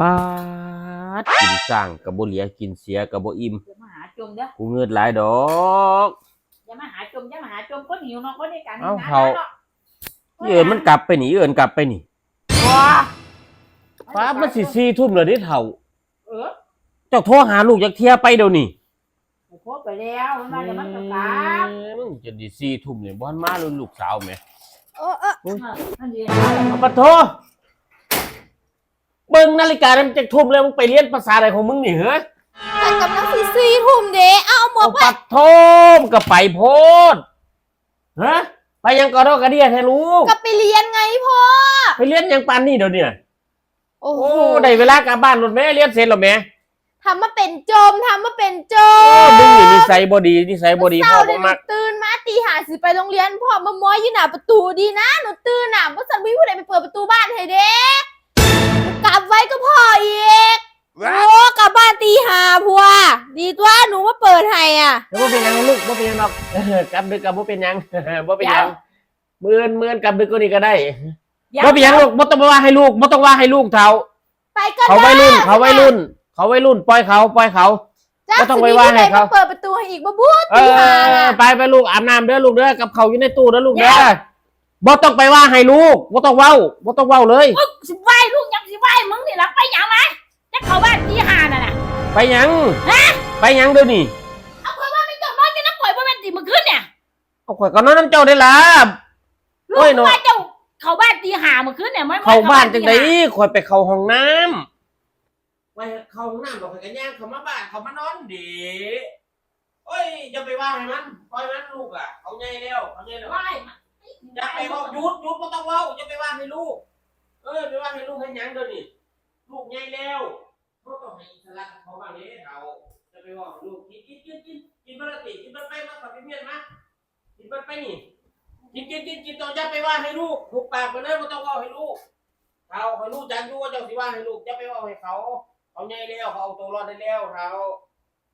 ปาดกินสร้างกับบ่เหลียกินเสียกับบ่อิ่มอย่ามาหาจมเด้อกูเงิดหลายดอก อย่ามาหาจมอย่ามาหาจมคนหิวเนาะคนในการเอ้าทำงนเขาเนาะเอิ้นมันกลับไปนี่เอิ้นกลับไปนี่ว้าฟ้ามันสิ4ทุ่มแล้วเด้เฒ่า เออเจ้าโทรหาลูกจักเที่ยไปเดี๋ยวนี้โคตรไปแล้วมันมาเดี๋ยวมันจะกลับมึงจะดี4ทุ่มนี่บ่ทันมาเลยลูกสาวแหมเออเออเออมันเรียนเอาปะโท เบิ่งนาฬิกามันจักทุ่มแล้วมึงไปเรียนภาษาอะไรของมึงนี่เหรอแต่กำลังสีซีทุ่มเด้เอาหมวเอากไปปัดโทมก็ไปโพดฮะไปยังกอดอกกระเดียให้ลูกกลับไปเรียนไงพ่อ ไปเรียนยังปานนี่เดี๋ยวนี้โอ้โหโอ้ได้เวลากลับบ้านรถแม่เรียนเสร็จแล้วแม่ทำมาเป็นโจมทำมาเป็นโจโอ้มมึงนี่นิสัยบ่ดีนิสัยบ่ดีเศพ่ร้าอเลบ่ยหมันูกตื่นมาตีหาสิไปโรงเรียนพ่อมาม้อยอยู่หน้าประตูดีนะหนูตื่นน่ะว่าสันวิผู้ใดไปเปิดประตูบ้านให้เด้ พัวดีตัวหนูมาเปิดให้อะแล้วบ่เป็นหยังลูกบ่เป็นหยังหรอกเออกลับดึกกับบ่เป็นหยัง บ่เป็นหยังเมื่อนเมื่อนกลับดึกก็นี่ก็ได้บ่เป็นหยังลูกบ่ต้องว่าให้ลูกบ่ต้องว่าให้ลูกเฒ่าไปก็เขาได้วัยรุ่น เขาวัยรุ่น เขาวัยรุ่นปล่อยเขาปล่อยเขาจ้าบ่ต้องสิไปมีว่าผู้ให้ใดเขามาเปิดประตูให้อีกบ่บูดเอตีหาอน่ะไปไปลูกอาบน้ำเด้อลูกเด้อกับเขาวอยู่ในตู้เด้อลูกเด้อบ่ต้องไปว่าให้ลูกบ่ต้องเว้าบ่ต้องเว้าเลยมึงสิไหวลูกยังสิไหวมึงนี่รักไปหยังไหมจะเข้าบ้านตีห้าน่ะน่ะ ไปหยังไปหยังเดี๋ยวนี้เอาคนว่าไม่จบนอนจะนักปล่อยบ่แม่นตีมึงขึ้นเนี่ยเอาข่อยก็นอนน้ำเจ้าได้ล่ะ ลูโอ้ยกเนาะว่าเจ้าเข้าบ้านตีห้ามึงขึ้นเนี่ยไม่เข้าบ้านจังไดข่อยไปเข้าห้องน้ำไปเข้าห้องน้ำบ่ข่อยก็ย่างเข้ามาบ้านเข้ามานอนดิโอ้ยอย่าไปว่าให้มันปล่อยมันลูกอะเขาใหญ่แล้วเขาใหญ่แล้วไหวอย่าไปเว้าหยุดหยุดบ่ต้องเว้าอย่าไปว่าให้ลูก เออไปว่าให้ลูกให้หยังเดี๋ยวนี้ลูกใหญ่แล้ว เขาต้องให้อิสระกับเขาบ้างเด้เราจะไปว่าให้ลูกกินกินกินกินกินบ่ละติกินบ่ไปมาขับไปเมียนมากินบ่ไปนี่กินกินกินกินต้องอย่าไปว่าให้ลูกถูกปากไปเลยบ่ต้องว้าให้ลูกเขาให้ลูกจักอยู่ว่าเจ้าสิว่าให้ลูกอย่าไปว้าให้เขาเขาใหญ่แล้วเขาเอาตัวรอดได้แล้วเขา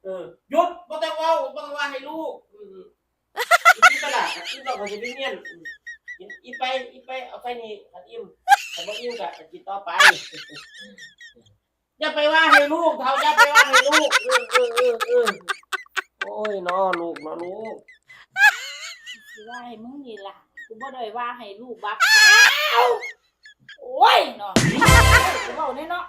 เออหยุดบ่ต้องว้าบ่ต้องว่าให้ลูกอืมกินตลาดกินต้องเขาจะไปเมียนอืมอีไปอีไปเอาไปนี่อันอิ่มแต่บ่อิ่มก็กินต่อไป อย่าไปว่าให้ลูกเขาอย่าไปว่าให้ลูกเออเออเออเออโอ้ยน้อลูกน้อลูกสิว่าให้มึงนี่ล่ะกูบ่ได้ว่าให้ลูกบักโอ้ยเนาะกูเว้าแน่เนาะ